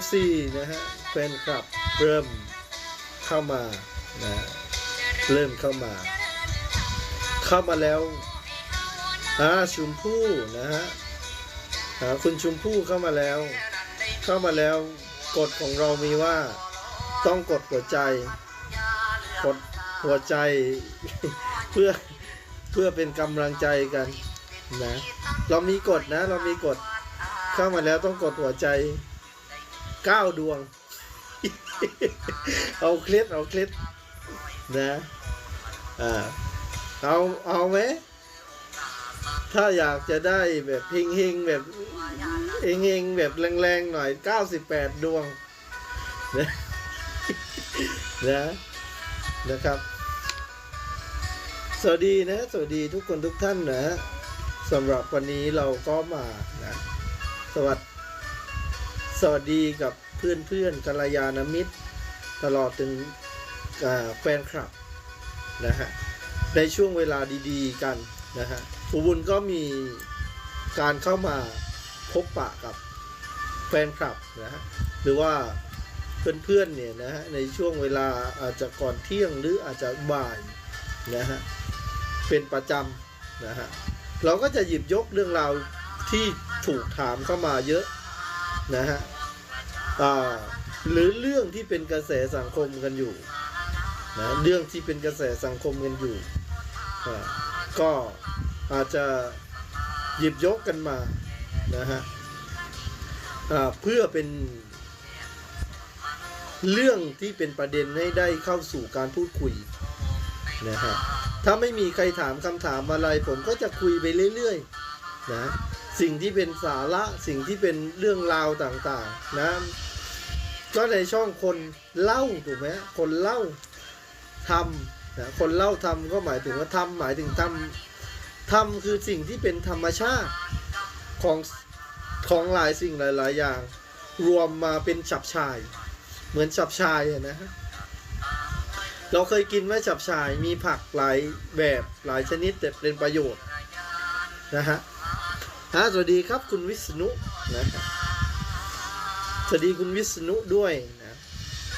FC นะฮะแฟนคลับเริ่มเข้ามานะเริ่มเข้ามา เข้ามาแล้วอ่าชุมพู่นะฮะคุณชุมพู่เข้ามาแล้ว เข้ามาแล้วกฎของเรามีว่าต้องกดหัวใจ กดหัวใจ เพื่อเพื่อเป็นกำลังใจกันนะ เรามีกฎนะ เรามีกฎเข้ามาแล้วต้องกดหัวใจ เก้าดวง เอาเคล็ดเอาเคล็ดนะอ่าเอาเอาไหมถ้าอยากจะได้แบบเฮงๆแบบเฮงๆแบบแรงๆหน่อย98ดวงนะนะนะครับ สวัสดีนะ สวัสดีทุกคนทุกท่านนะสำหรับวันนี้เราก็มานะ สวัสดี สวัสดีกับเพื่อนเพื่อนกัลยาณมิตร ตลอดถึงแฟนคลับนะฮะในช่วงเวลาดีๆกันนะฮะอุบุญก็มีการเข้ามาพบปะกับแฟนคลับนะฮะหรือว่าเพื่อนๆเนี่ยนะฮะในช่วงเวลาอาจจะก่อนเที่ยงหรืออาจจะบ่ายนะฮะเป็นประจำนะฮะเราก็จะหยิบยกเรื่องราวที่ถูกถามเข้ามาเยอะนะฮะ หรือเรื่องที่เป็นกระแสสังคมกันอยู่นะเรื่องที่เป็นกระแสสังคมกันอยู่ ก็อาจจะหยิบยกกันมานะฮะเพื่อเป็นเรื่องที่เป็นประเด็นให้ได้เข้าสู่การพูดคุยนะฮะถ้าไม่มีใครถามคำถามอะไรผมก็จะคุยไปเรื่อยๆนะ สิ่งที่เป็นสาระสิ่งที่เป็นเรื่องราวต่างๆ นะก็ในช่องคนเล่าถูกไหมคนเล่าทำนะคนเล่าทำก็หมายถึงว่าทำหมายถึงทำทำคือสิ่งที่เป็นธรรมชาติของของหลายสิ่งหลาย ๆ อย่าง รวมมาเป็นฉับชาย เหมือนฉับชายนะฮะเราเคยกินไหมฉับชายมีผักหลายแบบหลายชนิดแต่เป็นประโยชน์นะฮะ ฮะสวัสดีครับคุณวิษณุนะครับสวัสดีคุณวิษณุด้วยนะ